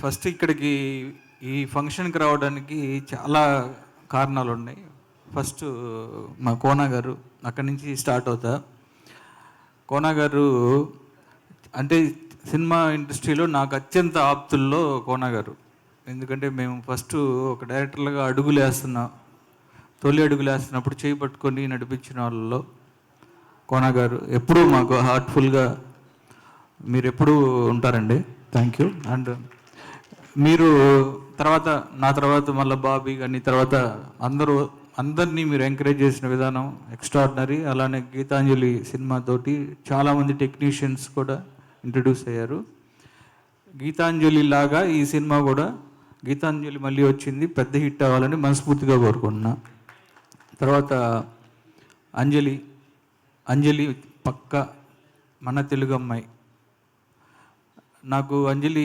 First ఇక్కడికి ఈ ఫంక్షన్కి రావడానికి చాలా కారణాలు ఉన్నాయి ఫస్ట్ మా కోనా గారు అక్కడి నుంచి స్టార్ట్ అవుతా. కోనా గారు అంటే సినిమా ఇండస్ట్రీలో నాకు అత్యంత ఆప్తుల్లో కోనా గారు. ఎందుకంటే మేము ఫస్ట్ ఒక డైరెక్టర్లుగా అడుగులు వేస్తున్నాం తొలి అడుగులు వేస్తున్నప్పుడు చేయి పట్టుకొని నడిపించిన వాళ్ళలో కోనా గారు. ఎప్పుడూ మాకు హార్ట్ఫుల్గా మీరు ఎప్పుడూ ఉంటారండి. థ్యాంక్ యూ అండ్ మీరు తర్వాత నా తర్వాత మళ్ళీ బాబీ కానీ తర్వాత అందరూ అందరినీ మీరు ఎంకరేజ్ చేసిన విధానం ఎక్స్ట్రాడినరీ అలానే గీతాంజలి సినిమాతోటి చాలామంది టెక్నీషియన్స్ కూడా ఇంట్రడ్యూస్ అయ్యారు. గీతాంజలి లాగా ఈ సినిమా కూడా గీతాంజలి మళ్ళీ వచ్చింది పెద్ద హిట్ అవ్వాలని మనస్ఫూర్తిగా కోరుకుంటున్నా. తర్వాత అంజలి అంజలి పక్క మన తెలుగు అమ్మాయి నాకు అంజలి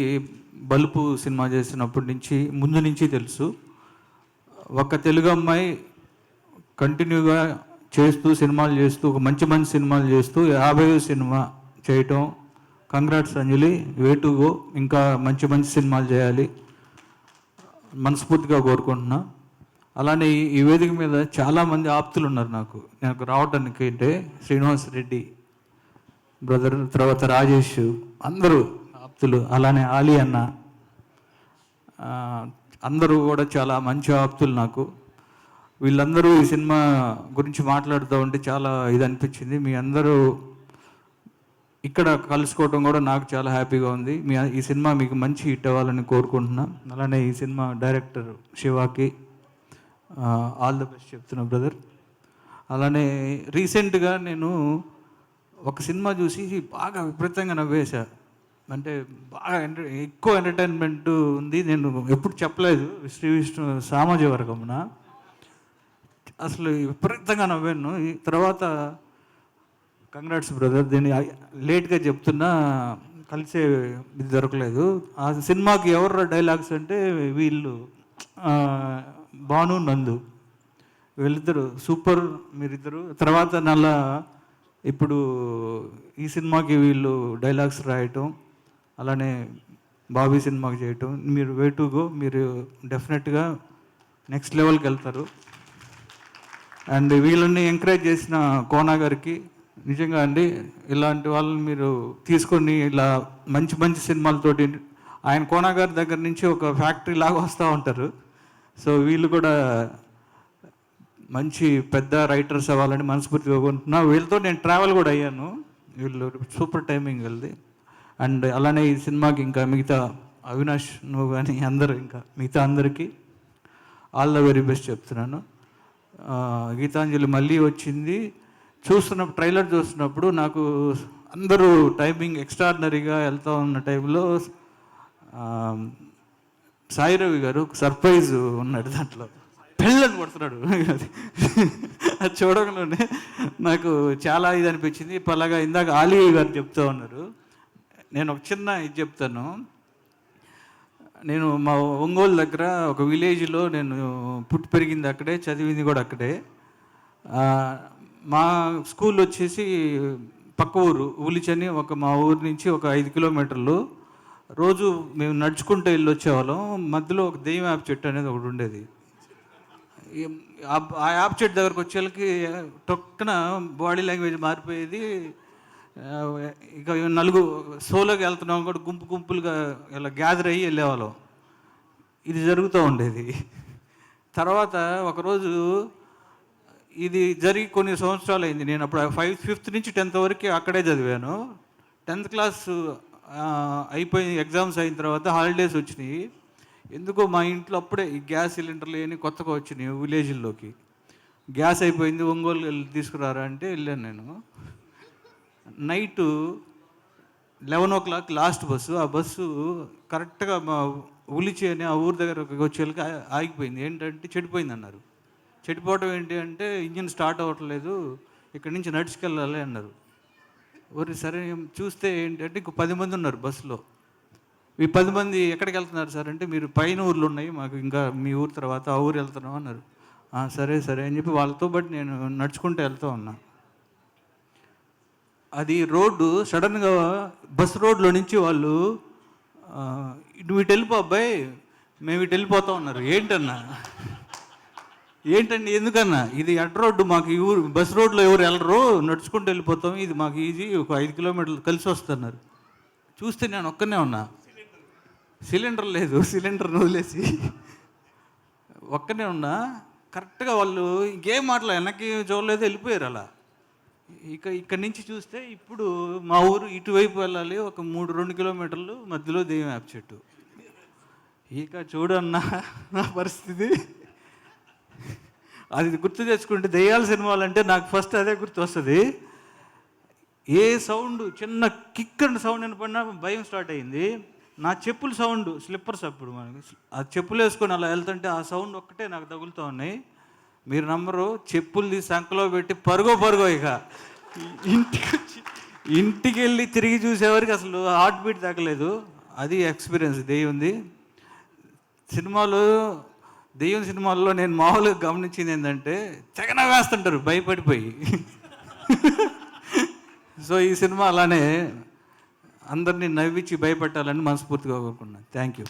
బలుపు సినిమా చేసినప్పటి నుంచి ముందు నుంచి తెలుసు. ఒక తెలుగు అమ్మాయి కంటిన్యూగా చేస్తూ సినిమాలు చేస్తూ ఒక మంచి మంచి సినిమాలు చేస్తూ యాభై సినిమా చేయటం. కంగ్రాట్స్ అంజలి వేటుగో ఇంకా మంచి మంచి సినిమాలు చేయాలి. మనస్ఫూర్తిగా కోరుకుంటున్నా. అలానే ఈ- ఈ వేదిక మీద చాలామంది ఆప్తులు ఉన్నారు నాకు. నాకు రావడానికి అంటే శ్రీనివాస్ రెడ్డి బ్రదర్ తర్వాత రాజేష్ అందరూ. ఆప్తులు అలానే ఆలీ అన్న అందరూ కూడా చాలా మంచి ఆప్తులు నాకు. వీళ్ళందరూ ఈ సినిమా గురించి మాట్లాడుతూ ఉంటే చాలా ఇది అనిపించింది. మీ అందరూ ఇక్కడ కలుసుకోవడం కూడా నాకు చాలా హ్యాపీగా ఉంది. మీ ఈ సినిమా మీకు మంచి హిట్ అవ్వాలని కోరుకుంటున్నాం. అలానే ఈ సినిమా డైరెక్టర్ శివాకి ఆల్ ద బెస్ట్ చెప్తున్నా బ్రదర్. అలానే రీసెంట్గా నేను ఒక సినిమా చూసి బాగా విపరీతంగా నవ్వేశా. అంటే బాగా ఎంటర్ ఎక్కువ ఎంటర్టైన్మెంట్ ఉంది. నేను ఎప్పుడు చెప్పలేదు. శ్రీ విష్ణు సామాజిక వర్గమున. అసలు విపరీతంగా నవ్వాను. ఈ తర్వాత కంగ్రాట్స్ బ్రదర్ దీన్ని లేట్గా చెప్తున్నా కలిసే ఇది దొరకలేదు. ఆ సినిమాకి ఎవరు డైలాగ్స్ అంటే వీళ్ళు భాను నందు. వీళ్ళిద్దరు సూపర్ మీరిద్దరు. తర్వాత నల్ల ఇప్పుడు ఈ సినిమాకి వీళ్ళు డైలాగ్స్ రాయటం. అలానే బాబీ సినిమాకి చేయటం. మీరు వే టు గో మీరు డెఫినెట్గా నెక్స్ట్ లెవెల్కి వెళ్తారు. అండ్ వీళ్ళని ఎంకరేజ్ చేసిన కోనా గారికి నిజంగా అండి ఇలాంటి వాళ్ళని మీరు తీసుకొని ఇలా మంచి మంచి సినిమాలతోటి ఆయన కోనా గారి దగ్గర నుంచి ఒక ఫ్యాక్టరీ లాగా వస్తూ ఉంటారు. సో వీళ్ళు కూడా మంచి పెద్ద రైటర్స్ అవ్వాలని మనస్ఫూర్తిగా కోరుకుంటున్నా. వీళ్ళతో నేను ట్రావెల్ కూడా అయ్యాను. వీళ్ళు సూపర్ టైమింగ్ వెళ్ళి అండ్ అలానే ఈ సినిమాకి ఇంకా మిగతా అవినాష్ నువ్వు కానీ అందరూ ఇంకా మిగతా అందరికీ ఆల్ ద వెరీ బెస్ట్ చెప్తున్నాను. గీతాంజలి మళ్ళీ వచ్చింది. చూస్తున్నప్పుడు ట్రైలర్ చూస్తున్నప్పుడు నాకు అందరూ టైమింగ్ ఎక్స్ట్రాడినరీగా వెళ్తూ ఉన్న టైంలో సాయిరవి సాయి రవి గారు సర్ప్రైజ్ ఉన్నాడు దాంట్లో. పెళ్ళని కొడుతున్నాడు. అది అది చూడడంలోనే నాకు చాలా ఇది అనిపించింది. పలాగా ఇందాక ఆలీ గారు చెప్తూ ఉన్నారు. నేను ఒక చిన్న ఇది చెప్తాను. నేను మా ఒంగోలు దగ్గర ఒక విలేజ్లో నేను పుట్టి పెరిగింది అక్కడే చదివింది కూడా అక్కడే. మా స్కూల్ వచ్చేసి పక్క ఊరు ఉలిచని ఒక మా ఊరు నుంచి ఒక ఐదు కిలోమీటర్లు. రోజు మేము నడుచుకుంటూ వెళ్ళి వచ్చేవాళ్ళం మధ్యలో ఒక దెయ్యం యాప్ చెట్టు అనేది ఒకటి ఉండేది. ఆ- యాప్ చెట్టు దగ్గరకు వచ్చేళ్ళకి టొక్కన బాడీ లాంగ్వేజ్ మారిపోయేది. ఇక నలుగు సోలోకి వెళ్తున్నాం కూడా గుంపు గుంపులుగా ఇలా గ్యాదర్ అయ్యి వెళ్ళేవాళ్ళం. ఇది జరుగుతూ ఉండేది. తర్వాత ఒకరోజు ఇది జరిగి కొన్ని సంవత్సరాలు అయింది. నేను అప్పుడు ఫైవ్ ఫిఫ్త్ నుంచి టెన్త్ వరకు అక్కడే చదివాను. టెన్త్ క్లాస్ అయిపోయిన ఎగ్జామ్స్ అయిన తర్వాత హాలిడేస్ వచ్చినాయి. ఎందుకో మా ఇంట్లో అప్పుడే ఈ గ్యాస్ సిలిండర్ లేని కొత్తగా వచ్చినాయి విలేజ్ల్లోకి గ్యాస్ అయిపోయింది ఒంగోలు తీసుకురారా అంటే వెళ్ళాను నేను. Night eleven o'clock last bus. ఆ బస్సు కరెక్ట్గా మా ఉలిచి అని ఆ ఊరి దగ్గర వచ్చేళ్ళకి ఆగిపోయింది. ఏంటంటే చెడిపోయింది అన్నారు. చెడిపోవటం ఏంటి అంటే ఇంజిన్ స్టార్ట్ అవ్వట్లేదు ఇక్కడి నుంచి నడుచుకెళ్ళాలి అన్నారు. ఒరి సరే చూస్తే ఏంటంటే ఇంకో పది మంది ఉన్నారు బస్సులో. ఈ పది మంది ఎక్కడికి వెళ్తున్నారు సార్ అంటే మీరు పైన ఊర్లు ఉన్నాయి మాకు ఇంకా మీ ఊరు తర్వాత ఆ ఊరు వెళ్తున్నాం అన్నారు. సరే సరే అని చెప్పి వాళ్ళతో బట్టి నేను నడుచుకుంటూ వెళ్తూ ఉన్నా. అది రోడ్డు సడన్గా బస్ రోడ్లో నుంచి వాళ్ళు ఇటు ఇటు వెళ్ళిపో అబ్బాయి మేము ఇటు వెళ్ళిపోతా ఉన్నారు ఏంటన్నా? ఏంటండి? ఎందుకన్నా? ఇది అడ్డ రోడ్డు మాకు ఈ ఊరు బస్ రోడ్లో ఎవరు వెళ్ళరు నడుచుకుంటూ వెళ్ళిపోతాం ఇది మాకు ఈజీ ఒక ఐదు కిలోమీటర్లు కలిసి వస్తున్నారు. చూస్తే నేను ఒక్కనే ఉన్నా. సిలిండర్ లేదు సిలిండర్ వదిలేసి. ఒక్కనే ఉన్నా. కరెక్ట్గా వాళ్ళు ఇంకేం మాటలు వెనక్కి చూడలేదు వెళ్ళిపోయారు అలా. ఇక ఇక్కడ నుంచి చూస్తే ఇప్పుడు మా ఊరు ఇటువైపు వెళ్ళాలి ఒక మూడు రెండు కిలోమీటర్లు మధ్యలో దెయ్యం యాప్ చెట్టు. ఇక చూడన్నా నా పరిస్థితి. అది గుర్తు తెచ్చుకుంటే దెయ్యాల సినిమాలు అంటే నాకు ఫస్ట్ అదే గుర్తు వస్తుంది ఏ సౌండ్ చిన్న కిక్ అండ్ సౌండ్ వినపడినా భయం స్టార్ట్ అయింది. నా చెప్పుల సౌండ్ స్లిప్పర్స్ అప్పుడు మనకి. ఆ చెప్పులు వేసుకొని అలా వెళ్తుంటే ఆ సౌండ్ ఒక్కటే నాకు తగులుతూ ఉన్నాయి. మీరు నమ్మరు చెప్పులు తీసి సంకలో పెట్టి పరుగో పరుగో ఇక. ఇంటికి వచ్చి ఇంటికి వెళ్ళి తిరిగి చూసేవారికి అసలు హార్ట్ బీట్ తగ్గలేదు అది ఎక్స్పీరియన్స్ దెయ్యంది సినిమాలు దెయ్యం సినిమాల్లో నేను మామూలుగా గమనించింది ఏంటంటే తెగన వేస్తుంటారు భయపడిపోయి. సో ఈ సినిమా అలానే అందరినీ నవ్వించి భయపెట్టాలని మనస్ఫూర్తిగా కోరుకున్నాను థ్యాంక్ యూ